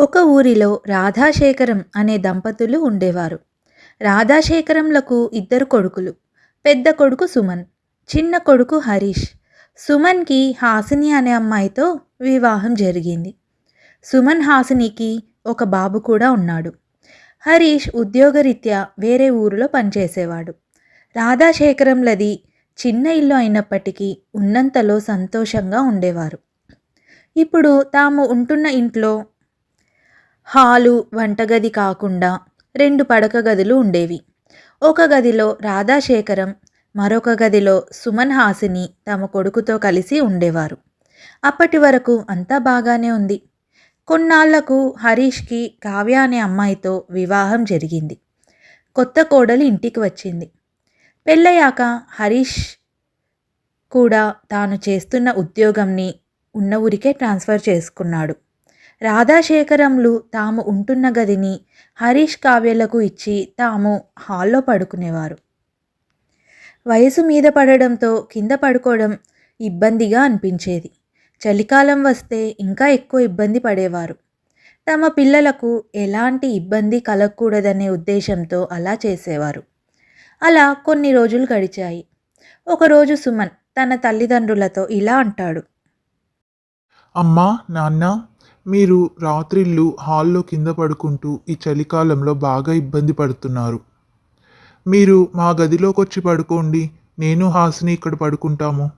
ఒక ఊరిలో రాధాశేఖరం అనే దంపతులు ఉండేవారు. రాధాశేఖరంలకు ఇద్దరు కొడుకులు. పెద్ద కొడుకు సుమన్ చిన్న కొడుకు హరీష్. సుమన్కి హాసిని అనే అమ్మాయితో వివాహం జరిగింది. సుమన్ హాసినికి ఒక బాబు కూడా ఉన్నాడు. హరీష్ ఉద్యోగరీత్యా వేరే ఊరిలో పనిచేసేవాడు. రాధాశేఖరంలది చిన్న ఇల్లు అయినప్పటికీ ఉన్నంతలో సంతోషంగా ఉండేవారు. ఇప్పుడు తాము ఉంటున్న ఇంట్లో హాలు వంటగది కాకుండా రెండు పడక గదులు ఉండేవి. ఒక గదిలో రాధాశేఖరం మరొక గదిలో సుమన్ హాసిని తమ కొడుకుతో కలిసి ఉండేవారు. అప్పటి వరకు అంతా బాగానే ఉంది. కొన్నాళ్ళకు హరీష్కి కావ్య అనే అమ్మాయితో వివాహం జరిగింది. కొత్త కోడలు ఇంటికి వచ్చింది. పెళ్ళయ్యాక హరీష్ కూడా తాను చేస్తున్న ఉద్యోగంని ఉన్న ఊరికే ట్రాన్స్ఫర్ చేసుకున్నాడు. రాధాశేఖరంలు తాము ఉంటున్న గదిని హరీష్ కావ్యలకు ఇచ్చి తాము హాల్లో పడుకునేవారు. వయసు మీద పడడంతో కింద పడుకోవడం ఇబ్బందిగా అనిపించేది. చలికాలం వస్తే ఇంకా ఎక్కువ ఇబ్బంది పడేవారు. తమ పిల్లలకు ఎలాంటి ఇబ్బంది కలగకూడదనే ఉద్దేశంతో అలా చేసేవారు. అలా కొన్ని రోజులు గడిచాయి. ఒకరోజు సుమన్ తన తల్లిదండ్రులతో ఇలా అంటాడు. అమ్మా నాన్న మీరు రాత్రిళ్ళు హాల్లో కింద పడుకుంటూ ఈ చలికాలంలో బాగా ఇబ్బంది పడుతున్నారు. మీరు మా గదిలోకి వచ్చి పడుకోండి. నేను హాసిని ఇక్కడ పడుకుంటాము.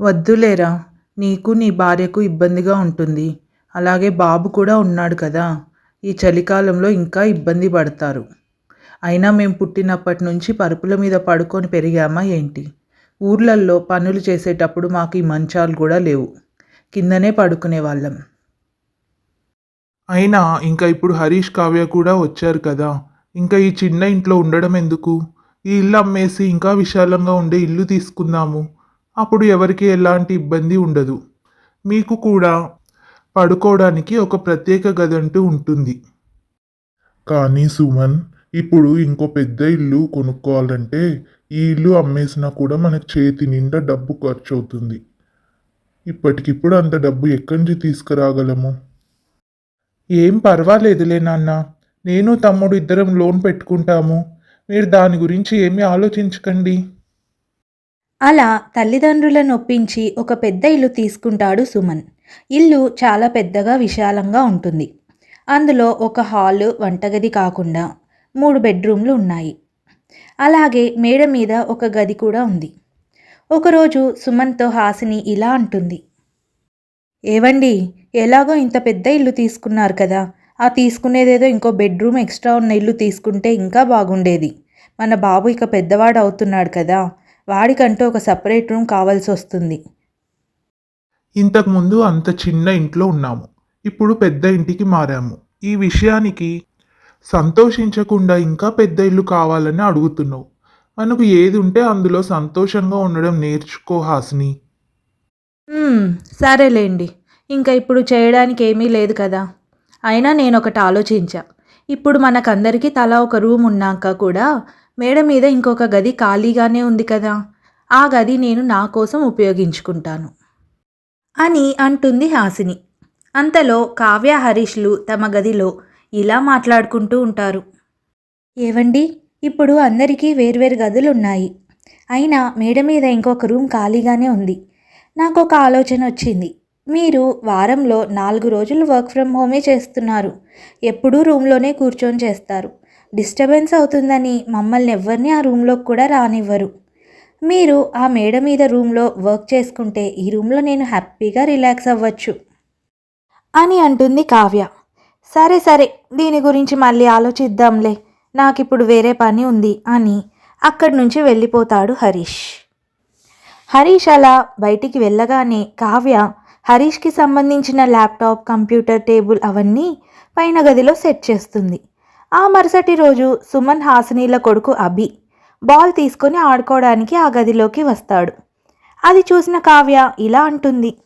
వద్దులేరా. నీకు నీ భార్యకు ఇబ్బందిగా ఉంటుంది. అలాగే బాబు కూడా ఉన్నాడు కదా. ఈ చలికాలంలో ఇంకా ఇబ్బంది పడతారు. అయినా మేము పుట్టినప్పటి నుంచి పరుపుల మీద పడుకొని పెరిగామా ఏంటి? ఊర్లల్లో పనులు చేసేటప్పుడు మాకు ఈ మంచాలు కూడా లేవు. కిందనే పడుకునే వాళ్ళం అయినా ఇంకా ఇప్పుడు హరీష్ కావ్య కూడా వచ్చారు కదా. ఇంకా ఈ చిన్న ఇంట్లో ఉండడం ఎందుకు? ఈ ఇల్లు అమ్మేసి ఇంకా విశాలంగా ఉండే ఇల్లు తీసుకుందాము. అప్పుడు ఎవరికి ఎలాంటి ఇబ్బంది ఉండదు. మీకు కూడా పడుకోవడానికి ఒక ప్రత్యేక గది అంటూ ఉంటుంది. కానీ సుమన్ ఇప్పుడు ఇంకో పెద్ద ఇల్లు కొనుక్కోవాలంటే ఈ ఇల్లు అమ్మేసినా కూడా మనకు చేతి నిండా డబ్బు ఖర్చు అవుతుంది ఇప్పటికిప్పుడు అంత డబ్బు ఎక్కడి నుంచి తీసుకురాగలము? ఏం పర్వాలేదులే నాన్న. నేను తమ్ముడు ఇద్దరం లోన్ పెట్టుకుంటాము. మీరు దాని గురించి ఏమీ ఆలోచించకండి. అలా తల్లిదండ్రులను ఒప్పించి ఒక పెద్ద ఇల్లు తీసుకుంటాడు సుమన్. ఇల్లు చాలా పెద్దగా విశాలంగా ఉంటుంది. అందులో ఒక హాలు వంటగది కాకుండా మూడు బెడ్రూమ్లు ఉన్నాయి. అలాగే మేడ మీద ఒక గది కూడా ఉంది. ఒకరోజు సుమన్తో హాసిని ఇలా అంటుంది. ఏవండి ఎలాగో ఇంత పెద్ద ఇల్లు తీసుకున్నారు కదా. ఆ తీసుకునేదేదో ఇంకో బెడ్రూమ్ ఎక్స్ట్రా ఉన్న ఇల్లు తీసుకుంటే ఇంకా బాగుండేది. మన బాబు ఇక పెద్దవాడు అవుతున్నాడు కదా. వాడికంటూ ఒక సపరేట్ రూమ్ కావాల్సి వస్తుంది. ఇంతకుముందు అంత చిన్న ఇంట్లో ఉన్నాము. ఇప్పుడు పెద్ద ఇంటికి మారాము. ఈ విషయానికి సంతోషించకుండా ఇంకా పెద్ద ఇల్లు కావాలని అడుగుతున్నావు. మనకు ఏది ఉంటే అందులో సంతోషంగా ఉండడం నేర్చుకో హాసిని. "మ్మ్, సరేలేండి. ఇంకా ఇప్పుడు చేయడానికి ఏమీ లేదు కదా. అయినా నేను ఒకటి ఆలోచించా. ఇప్పుడు మనకందరికీ తలా ఒక రూమ్ ఉన్నాక కూడా మేడ మీద ఇంకొక గది ఖాళీగానే ఉంది కదా. ఆ గది నేను నా కోసం ఉపయోగించుకుంటాను. అని అంటుంది హాసిని. అంతలో కావ్య హరీష్లు తమ గదిలో ఇలా మాట్లాడుకుంటూ ఉంటారు. ఏవండి? ఇప్పుడు అందరికీ వేర్వేరు గదులు ఉన్నాయి అయినా మేడ మీద ఇంకొక రూమ్ ఖాళీగానే ఉంది. నాకు ఒక ఆలోచన వచ్చింది మీరు వారంలో నాలుగు రోజులు వర్క్ ఫ్రమ్ హోమే చేస్తున్నారు. ఎప్పుడూ రూమ్లోనే కూర్చొని చేస్తారు. డిస్టర్బెన్స్ అవుతుందని మమ్మల్ని ఎవరిని ఆ రూమ్లోకి కూడా రానివ్వరు. మీరు ఆ మేడ మీద రూమ్లో వర్క్ చేసుకుంటే ఈ రూమ్లో నేను హ్యాపీగా రిలాక్స్ అవ్వచ్చు. అని అంటుంది కావ్య. సరే సరే దీని గురించి మళ్ళీ ఆలోచిద్దాంలే. నాకిప్పుడు వేరే పని ఉంది అని అక్కడి నుంచి వెళ్ళిపోతాడు హరీష్. హరీష్ అలా బయటికి వెళ్ళగానే కావ్య హరీష్కి సంబంధించిన ల్యాప్టాప్ కంప్యూటర్ టేబుల్ అవన్నీ పైన గదిలో సెట్ చేస్తుంది. ఆ మరుసటి రోజు సుమన్ హాసినీల కొడుకు అభి బాల్ తీసుకొని ఆడుకోవడానికి ఆ గదిలోకి వస్తాడు. అది చూసిన కావ్య ఇలా అంటుంది.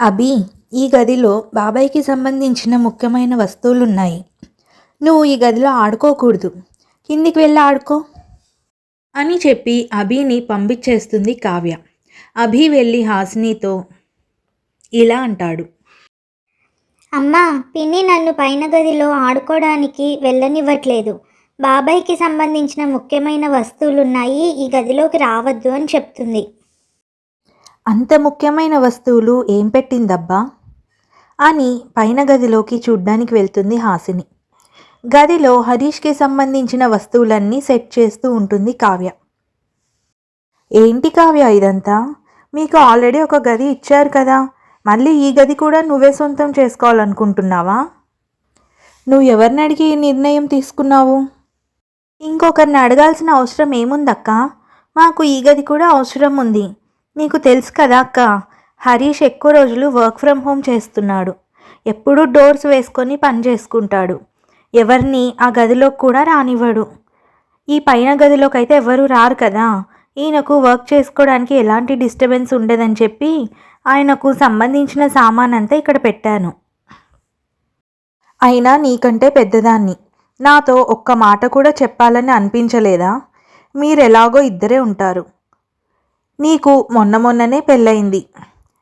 అభి ఈ గదిలో బాబాయ్కి సంబంధించిన ముఖ్యమైన వస్తువులున్నాయి. నువ్వు ఈ గదిలో ఆడుకోకూడదు. కిందికి వెళ్ళి ఆడుకో. అని చెప్పి అభిని పంపించేస్తుంది కావ్య. అభి వెళ్ళి హాసినితో ఇలా అంటాడు. అమ్మా పిన్ని నన్ను పైన గదిలో ఆడుకోవడానికి వెళ్ళనివ్వట్లేదు. బాబాయ్కి సంబంధించిన ముఖ్యమైన వస్తువులున్నాయి ఈ గదిలోకి రావద్దు అని చెప్తుంది. అంత ముఖ్యమైన వస్తువులు ఏం పెట్టిందబ్బా? అని పైన గదిలోకి చూడ్డానికి వెళ్తుంది హాసిని. గదిలో హరీష్కి సంబంధించిన వస్తువులన్నీ సెట్ చేస్తూ ఉంటుంది కావ్య. ఏంటి కావ్య ఇదంతా? మీకు ఆల్రెడీ ఒక గది ఇచ్చారు కదా. మళ్ళీ ఈ గది కూడా నువ్వే సొంతం చేసుకోవాలనుకుంటున్నావా? నువ్వు ఎవరిని అడిగి ఈ నిర్ణయం తీసుకున్నావు? ఇంకొకరిని అడగాల్సిన అవసరం ఏముందక్క? మాకు ఈ గది కూడా అవసరం ఉంది. నీకు తెలుసు కదా అక్క హరీష్ ఎక్కువ రోజులు వర్క్ ఫ్రమ్ హోమ్ చేస్తున్నాడు. ఎప్పుడూ డోర్స్ వేసుకొని పని చేసుకుంటాడు. ఎవరిని ఆ గదిలోకి కూడా రానివ్వడు. ఈ పైన గదిలోకి అయితే ఎవరు రారు కదా. ఈయనకు వర్క్ చేసుకోవడానికి ఎలాంటి డిస్టర్బెన్స్ ఉండదని చెప్పి ఆయనకు సంబంధించిన సామాన్ అంతా ఇక్కడ పెట్టాను. అయినా నీకంటే పెద్దదాన్ని. నాతో ఒక్క మాట కూడా చెప్పాలని అనిపించలేదా? మీరెలాగో ఇద్దరే ఉంటారు. నీకు మొన్న మొన్ననే పెళ్ళయింది.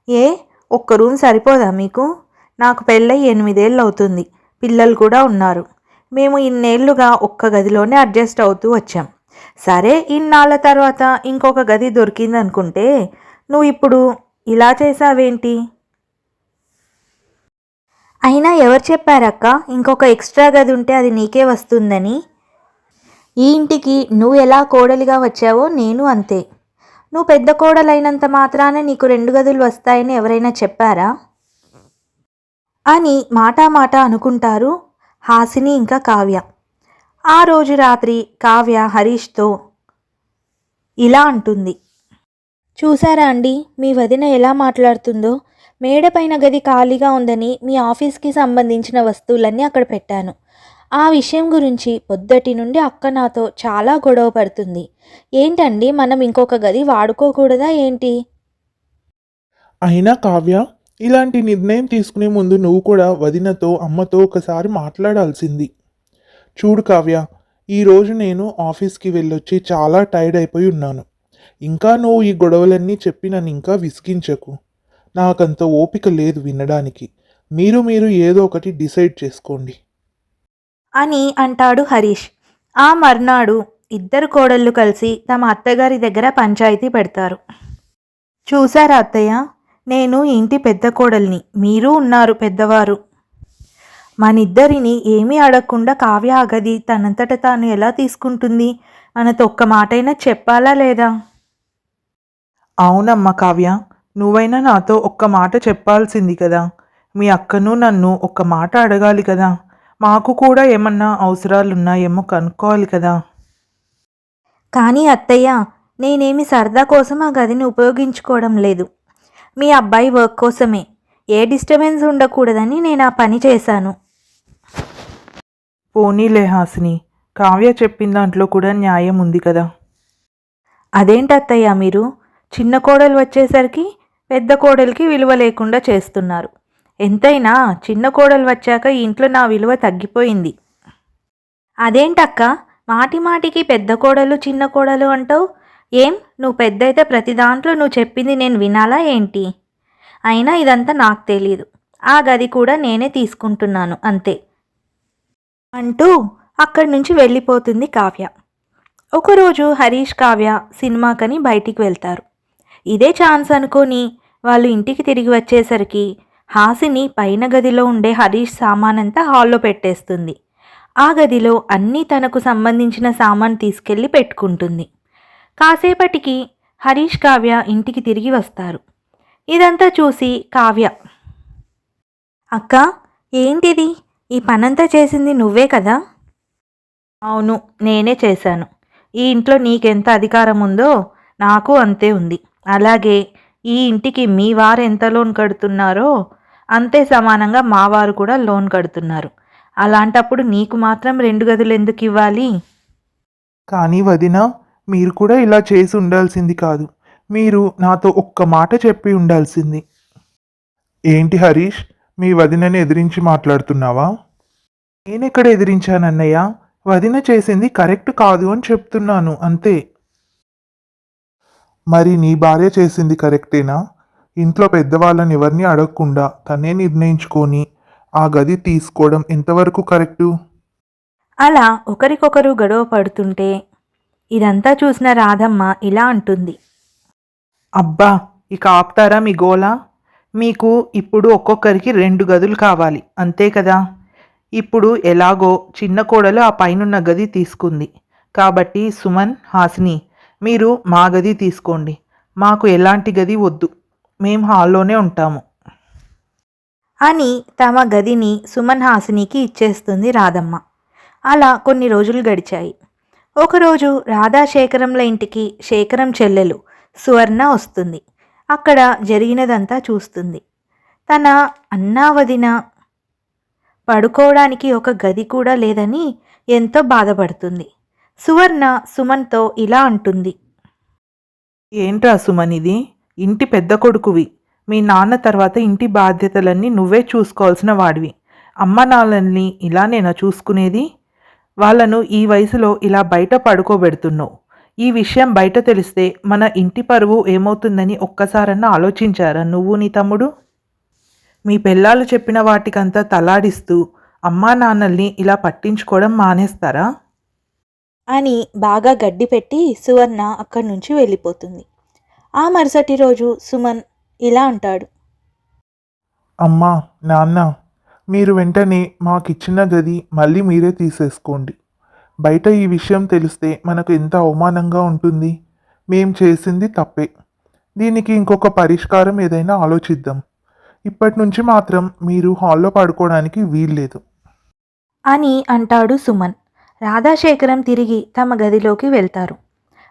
ఏ? ఒక్క రూమ్ సరిపోదా మీకు? నాకు పెళ్ళై ఎనిమిదేళ్ళు అవుతుంది పిల్లలు కూడా ఉన్నారు. మేము ఇన్నేళ్ళుగా ఒక్క గదిలోనే అడ్జస్ట్ అవుతూ వచ్చాం. సరే ఇన్నాళ్ళ తర్వాత ఇంకొక గది దొరికిందనుకుంటే నువ్వు ఇప్పుడు ఇలా చేసావేంటి అయినా ఎవరు చెప్పారక్క? ఇంకొక ఎక్స్ట్రా గది ఉంటే అది నీకే వస్తుందని. ఈ ఇంటికి నువ్వు ఎలా కోడలిగా వచ్చావో నేను అంతే. నువ్వు పెద్ద కోడలైనంత మాత్రాన నీకు రెండు గదులు వస్తాయని ఎవరైనా చెప్పారా? అని మాటా మాట అనుకుంటారు హాసిని ఇంకా కావ్య. ఆ రోజు రాత్రి కావ్య హరీష్తో ఇలా అంటుంది. చూసారా అండి? మీ వదిన ఎలా మాట్లాడుతుందో? మేడపైన గది ఖాళీగా ఉందని మీ ఆఫీస్కి సంబంధించిన వస్తువులన్నీ అక్కడ పెట్టాను. ఆ విషయం గురించి పొద్దటి నుండి అక్క నాతో చాలా గొడవ పడుతుంది. ఏంటండి? మనం ఇంకొక గది వాడుకోకూడదా ఏంటి? అయినా కావ్య ఇలాంటి నిర్ణయం తీసుకునే ముందు నువ్వు కూడా వదినతో అమ్మతో ఒకసారి మాట్లాడాల్సింది. చూడు కావ్య ఈరోజు నేను ఆఫీస్కి వెళ్ళొచ్చి చాలా టైర్డ్ అయిపోయి ఉన్నాను. ఇంకా నువ్వు ఈ గొడవలన్నీ చెప్పి నన్ను ఇంకా విసిగించకు. నాకంత ఓపిక లేదు వినడానికి. మీరు మీరు ఏదో ఒకటి డిసైడ్ చేసుకోండి. అని అంటాడు హరీష్. ఆ మర్నాడు ఇద్దరు కోడళ్ళు కలిసి తమ అత్తగారి దగ్గర పంచాయతీ పెడతారు. చూసారా అత్తయ్య? నేను ఇంటి పెద్ద కోడల్ని. మీరు ఉన్నారు పెద్దవారు. మనిద్దరిని ఏమీ అడగకుండా కావ్య అగది తనంతట తాను ఎలా తీసుకుంటుంది? మనతో ఒక్క మాటైనా చెప్పాలా లేదా? అవునమ్మా కావ్య నువ్వైనా నాతో ఒక్క మాట చెప్పాల్సింది కదా. మీ అక్కను నన్ను ఒక్క మాట అడగాలి కదా. మాకు కూడా ఏమన్నా అవసరాలు ఉన్నాయేమో కనుక్కోవాలి కదా. కానీ అత్తయ్య నేనేమి సరదా కోసం ఆ గదిని ఉపయోగించుకోవడం లేదు. మీ అబ్బాయి వర్క్ కోసమే. ఏ డిస్టర్బెన్స్ ఉండకూడదని నేను ఆ పని చేశాను. పోనీలే హాసిని కావ్య చెప్పిన దాంట్లో కూడా న్యాయం ఉంది కదా. అదేంటి అత్తయ్య మీరు? చిన్న కోడలు వచ్చేసరికి పెద్ద కోడలికి విలువ లేకుండా చేస్తున్నారు. ఎంతైనా చిన్న కోడలు వచ్చాక ఇంట్లో నా విలువ తగ్గిపోయింది. అదేంటక్క? మాటి మాటికి పెద్ద కోడలు చిన్న కోడలు అంటావు? ఏం? నువ్వు పెద్ద అయితే ప్రతి దాంట్లో నువ్వు చెప్పింది నేను వినాలా ఏంటి? అయినా ఇదంతా నాకు తెలియదు ఆ గది కూడా నేనే తీసుకుంటున్నాను అంతే. అంటూ అక్కడి నుంచి వెళ్ళిపోతుంది కావ్య. ఒకరోజు హరీష్ కావ్య సినిమాకని బయటికి వెళ్తారు. ఇదే ఛాన్స్ అనుకొని వాళ్ళు ఇంటికి తిరిగి వచ్చేసరికి హాసిని పైన గదిలో ఉండే హరీష్ సామానంతా హాల్లో పెట్టేస్తుంది. ఆ గదిలో అన్నీ తనకు సంబంధించిన సామాన్ తీసుకెళ్ళి పెట్టుకుంటుంది. కాసేపటికి హరీష్ కావ్య ఇంటికి తిరిగి వస్తారు. ఇదంతా చూసి కావ్య అక్క ఏంటిది? ఈ పనంతా చేసింది నువ్వే కదా? అవును నేనే చేశాను. ఈ ఇంట్లో నీకెంత అధికారం ఉందో నాకు అంతే ఉంది. అలాగే ఈ ఇంటికి మీ వారు ఎంత లోన్ కడుతున్నారో అంతే సమానంగా మా వారు కూడా లోన్ కడుతున్నారు. అలాంటప్పుడు నీకు మాత్రం రెండు గదులు ఎందుకు ఇవ్వాలి? కానీ వదిన మీరు కూడా ఇలా చేసి ఉండాల్సింది కాదు. మీరు నాతో ఒక్క మాట చెప్పి ఉండాల్సింది. ఏంటి హరీష్ మీ వదినని ఎదిరించి మాట్లాడుతున్నావా? నేనెక్కడ ఎదిరించానన్నయ్య? వదిన చేసింది కరెక్ట్ కాదు అని చెప్తున్నాను అంతే. మరి నీ భార్య చేసింది కరెక్టేనా? ఇంట్లో పెద్దవాళ్ళని ఎవరిని అడగకుండా తనే నిర్ణయించుకొని ఆ గది తీసుకోవడం ఎంతవరకు కరెక్టు? అలా ఒకరికొకరు గొడవ పడుతుంటే ఇదంతా చూసిన రాధమ్మ ఇలా అంటుంది. అబ్బా ఇక ఆపుతారా మీ గోల మీకు ఇప్పుడు ఒక్కొక్కరికి రెండు గదులు కావాలి అంతే కదా? ఇప్పుడు ఎలాగో చిన్న కోడలు ఆ పైనున్న గది తీసుకుంది. కాబట్టి సుమన్ హాసిని మీరు మా గది తీసుకోండి. మాకు ఎలాంటి గది వద్దు. మేము హాల్లోనే ఉంటాము. అని తమ గదిని సుమన్ హాసినికి ఇచ్చేస్తుంది రాధమ్మ. అలా కొన్ని రోజులు గడిచాయి. ఒకరోజు రాధా శేఖరంల ఇంటికి శేఖరం చెల్లెలు సువర్ణ వస్తుంది. అక్కడ జరిగినదంతా చూస్తుంది. తన అన్నా వదిన పడుకోవడానికి ఒక గది కూడా లేదని ఎంతో బాధపడుతుంది. సువర్ణ సుమన్తో ఇలా అంటుంది. ఏంట్రా సుమన్ ఇది? ఇంటి పెద్ద కొడుకువి. మీ నాన్న తర్వాత ఇంటి బాధ్యతలన్నీ నువ్వే చూసుకోవాల్సిన వాడివి. అమ్మ నాన్నల్ని ఇలా నేను చూసుకునేది? వాళ్ళను ఈ వయసులో ఇలా బయట పడుకోబెడుతున్నావు. ఈ విషయం బయట తెలిస్తే మన ఇంటి పరువు ఏమవుతుందని ఒక్కసారన్నా ఆలోచించారా నువ్వు నీ తమ్ముడు? మీ పిల్లలు చెప్పిన వాటికంతా తలాడిస్తూ అమ్మా నాన్నల్ని ఇలా పట్టించుకోవడం మానేస్తారా? అని బాగా గడ్డి పెట్టి సువర్ణ అక్కడి నుంచి వెళ్ళిపోతుంది. ఆ మరుసటి రోజు సుమన్ ఇలా అంటాడు. అమ్మా నాన్న మీరు వెంటనే మాకిచ్చిన గది మళ్ళీ మీరే తీసేసుకోండి. బయట ఈ విషయం తెలిస్తే మనకు ఎంత అవమానంగా ఉంటుంది. మేం చేసింది తప్పే. దీనికి ఇంకొక పరిష్కారం ఏదైనా ఆలోచిద్దాం. ఇప్పటి నుంచి మాత్రం మీరు హాల్లో పడుకోవడానికి వీల్లేదు. అని అంటాడు సుమన్. రాధాశేఖరం తిరిగి తమ గదిలోకి వెళ్తారు.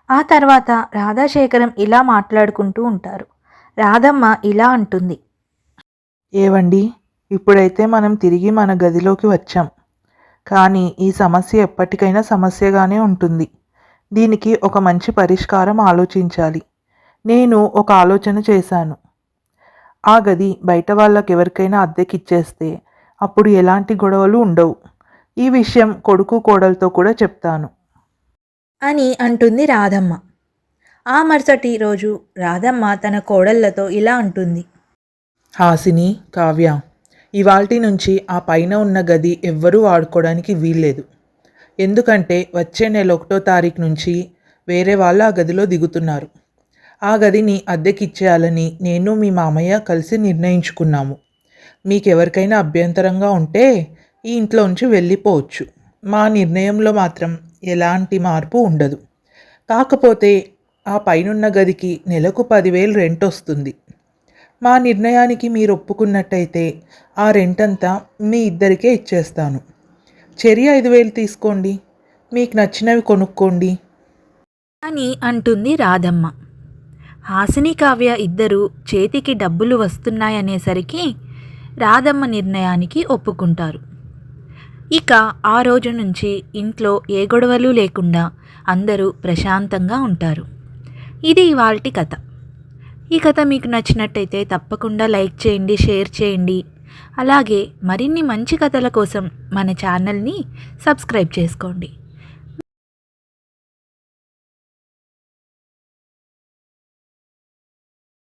ఆ తర్వాత రాధాశేఖరం ఇలా మాట్లాడుకుంటూ ఉంటారు. రాధమ్మ ఇలా అంటుంది. ఏవండి ఇప్పుడైతే మనం తిరిగి మన గదిలోకి వచ్చాం. కానీ ఈ సమస్య ఎప్పటికైనా సమస్యగానే ఉంటుంది. దీనికి ఒక మంచి పరిష్కారం ఆలోచించాలి. నేను ఒక ఆలోచన చేశాను. ఆ గది బయట వాళ్ళకి ఎవరికైనా అద్దెకిచ్చేస్తే అప్పుడు ఎలాంటి గొడవలు ఉండవు. ఈ విషయం కొడుకు కోడలతో కూడా చెప్తాను. అని అంటుంది రాధమ్మ. ఆ మరుసటి రోజు రాధమ్మ తన కోడళ్ళతో ఇలా అంటుంది. హాసిని కావ్య ఇవాల్టి నుంచి ఆ పైన ఉన్న గది ఎవ్వరూ వాడుకోవడానికి వీల్లేదు. ఎందుకంటే వచ్చే నెల ఒకటో తారీఖు నుంచి వేరే వాళ్ళు ఆ గదిలో దిగుతున్నారు. ఆ గదిని అద్దెకిచ్చేయాలని నేను మీ మామయ్య కలిసి నిర్ణయించుకున్నాము. మీకు ఎవరికైనా అభ్యంతరంగా ఉంటే ఈ ఇంట్లోంచి వెళ్ళిపోవచ్చు. మా నిర్ణయంలో మాత్రం ఎలాంటి మార్పు ఉండదు. కాకపోతే ఆ పైనున్న గదికి నెలకు పదివేలు రెంట్ వస్తుంది. మా నిర్ణయానికి మీరు ఒప్పుకున్నట్టయితే ఆ రెంట్ అంతా మీ ఇద్దరికే ఇచ్చేస్తాను. చెరి ఐదు వేలు తీసుకోండి. మీకు నచ్చినవి కొనుక్కోండి. అని అంటుంది రాధమ్మ. హాసిని కావ్య ఇద్దరు చేతికి డబ్బులు వస్తున్నాయనేసరికి రాధమ్మ నిర్ణయానికి ఒప్పుకుంటారు. ఇక ఆ రోజు నుంచి ఇంట్లో ఏ గొడవలు లేకుండా అందరూ ప్రశాంతంగా ఉంటారు. ఇది ఇవాల్టి కథ. ఈ కథ మీకు నచ్చినట్టయితే తప్పకుండా లైక్ చేయండి షేర్ చేయండి. అలాగే మరిన్ని మంచి కథల కోసం మన ఛానల్ని సబ్స్క్రైబ్ చేసుకోండి.